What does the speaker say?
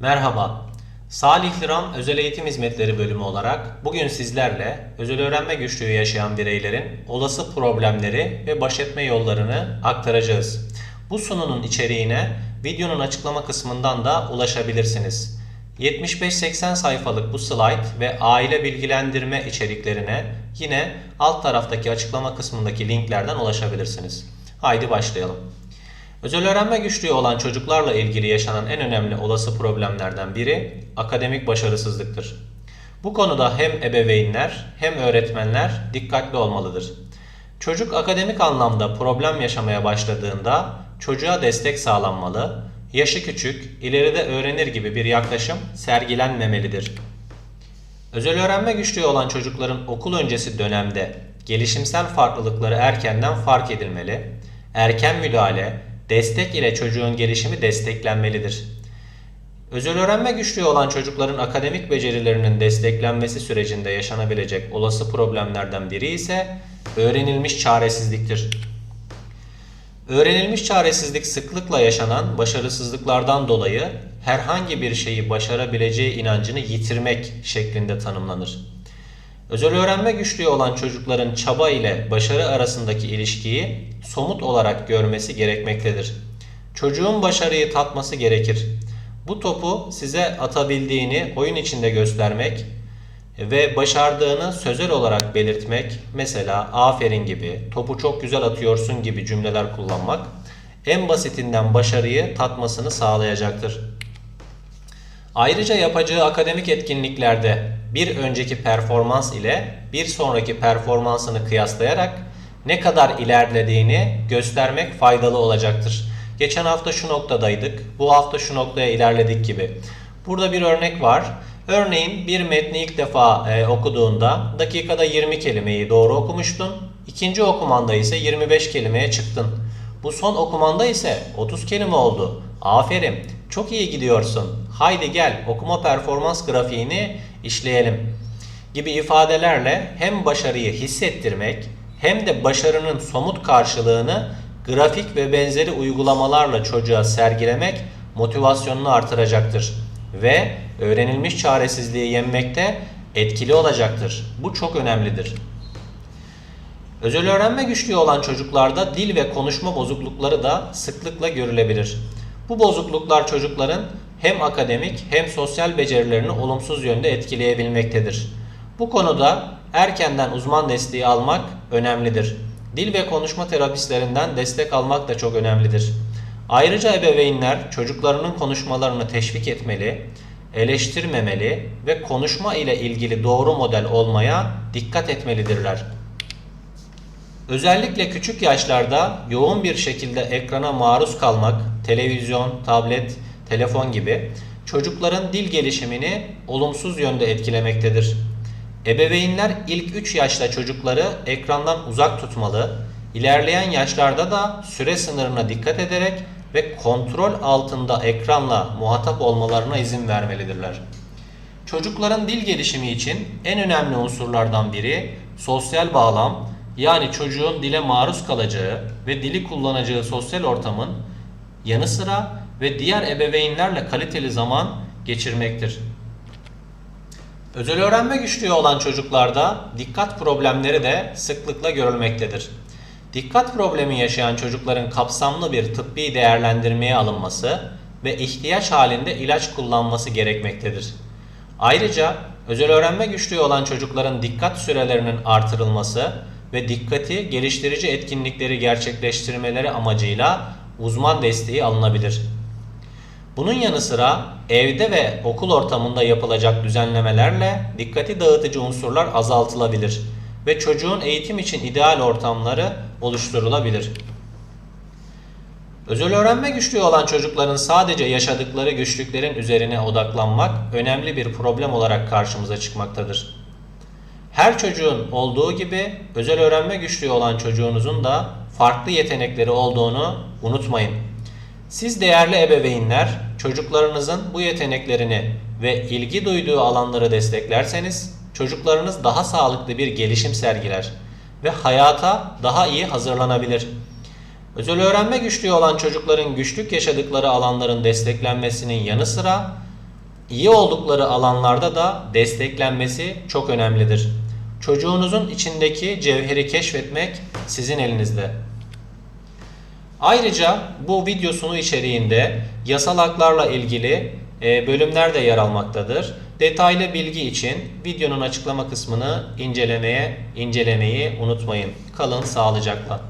Merhaba. Salih Liram Özel Eğitim Hizmetleri bölümü olarak bugün sizlerle özel öğrenme güçlüğü yaşayan bireylerin olası problemleri ve baş etme yollarını aktaracağız. Bu sununun içeriğine videonun açıklama kısmından da ulaşabilirsiniz. 75-80 sayfalık bu slide ve aile bilgilendirme içeriklerine yine alt taraftaki açıklama kısmındaki linklerden ulaşabilirsiniz. Haydi başlayalım. Özel öğrenme güçlüğü olan çocuklarla ilgili yaşanan en önemli olası problemlerden biri akademik başarısızlıktır. Bu konuda hem ebeveynler hem öğretmenler dikkatli olmalıdır. Çocuk akademik anlamda problem yaşamaya başladığında çocuğa destek sağlanmalı, yaşı küçük, ileride öğrenir gibi bir yaklaşım sergilenmemelidir. Özel öğrenme güçlüğü olan çocukların okul öncesi dönemde gelişimsel farklılıkları erkenden fark edilmeli, erken müdahale, destek ile çocuğun gelişimi desteklenmelidir. Özel öğrenme güçlüğü olan çocukların akademik becerilerinin desteklenmesi sürecinde yaşanabilecek olası problemlerden biri ise öğrenilmiş çaresizliktir. Öğrenilmiş çaresizlik sıklıkla yaşanan başarısızlıklardan dolayı herhangi bir şeyi başarabileceği inancını yitirmek şeklinde tanımlanır. Özel öğrenme güçlüğü olan çocukların çaba ile başarı arasındaki ilişkiyi somut olarak görmesi gerekmektedir. Çocuğun başarıyı tatması gerekir. Bu topu size atabildiğini oyun içinde göstermek ve başardığını sözel olarak belirtmek, mesela aferin gibi, topu çok güzel atıyorsun gibi cümleler kullanmak en basitinden başarıyı tatmasını sağlayacaktır. Ayrıca yapacağı akademik etkinliklerde bir önceki performans ile bir sonraki performansını kıyaslayarak ne kadar ilerlediğini göstermek faydalı olacaktır. Geçen hafta şu noktadaydık, bu hafta şu noktaya ilerledik gibi. Burada bir örnek var. Örneğin bir metni ilk defa e, okuduğunda dakikada 20 kelimeyi doğru okumuştun. İkinci okumanda ise 25 kelimeye çıktın. Bu son okumanda ise 30 kelime oldu. Aferin, çok iyi gidiyorsun. Haydi gel okuma performans grafiğini işleyelim gibi ifadelerle hem başarıyı hissettirmek hem de başarının somut karşılığını grafik ve benzeri uygulamalarla çocuğa sergilemek motivasyonunu artıracaktır ve öğrenilmiş çaresizliği yenmekte etkili olacaktır. Bu çok önemlidir. Özel öğrenme güçlüğü olan çocuklarda dil ve konuşma bozuklukları da sıklıkla görülebilir. Bu bozukluklar çocukların hem akademik hem sosyal becerilerini olumsuz yönde etkileyebilmektedir. Bu konuda erkenden uzman desteği almak önemlidir. Dil ve konuşma terapistlerinden destek almak da çok önemlidir. Ayrıca ebeveynler çocuklarının konuşmalarını teşvik etmeli, eleştirmemeli ve konuşma ile ilgili doğru model olmaya dikkat etmelidirler. Özellikle küçük yaşlarda yoğun bir şekilde ekrana maruz kalmak, televizyon, tablet, telefon gibi çocukların dil gelişimini olumsuz yönde etkilemektedir. Ebeveynler ilk 3 yaşta çocukları ekrandan uzak tutmalı, ilerleyen yaşlarda da süre sınırına dikkat ederek ve kontrol altında ekranla muhatap olmalarına izin vermelidirler. Çocukların dil gelişimi için en önemli unsurlardan biri sosyal bağlam, yani çocuğun dile maruz kalacağı ve dili kullanacağı sosyal ortamın yanı sıra ve diğer ebeveynlerle kaliteli zaman geçirmektir. Özel öğrenme güçlüğü olan çocuklarda dikkat problemleri de sıklıkla görülmektedir. Dikkat problemi yaşayan çocukların kapsamlı bir tıbbi değerlendirmeye alınması ve ihtiyaç halinde ilaç kullanması gerekmektedir. Ayrıca özel öğrenme güçlüğü olan çocukların dikkat sürelerinin artırılması ve dikkati geliştirici etkinlikleri gerçekleştirmeleri amacıyla uzman desteği alınabilir. Bunun yanı sıra evde ve okul ortamında yapılacak düzenlemelerle dikkati dağıtıcı unsurlar azaltılabilir ve çocuğun eğitim için ideal ortamları oluşturulabilir. Özel öğrenme güçlüğü olan çocukların sadece yaşadıkları güçlüklerin üzerine odaklanmak önemli bir problem olarak karşımıza çıkmaktadır. Her çocuğun olduğu gibi özel öğrenme güçlüğü olan çocuğunuzun da farklı yetenekleri olduğunu unutmayın. Siz değerli ebeveynler çocuklarınızın bu yeteneklerini ve ilgi duyduğu alanları desteklerseniz çocuklarınız daha sağlıklı bir gelişim sergiler ve hayata daha iyi hazırlanabilir. Özel öğrenme güçlüğü olan çocukların güçlük yaşadıkları alanların desteklenmesinin yanı sıra iyi oldukları alanlarda da desteklenmesi çok önemlidir. Çocuğunuzun içindeki cevheri keşfetmek sizin elinizde. Ayrıca bu video sunu içeriğinde yasal haklarla ilgili e, bölümler de yer almaktadır. Detaylı bilgi için videonun açıklama kısmını incelemeye incelemeyi unutmayın. Kalın sağlıcakla.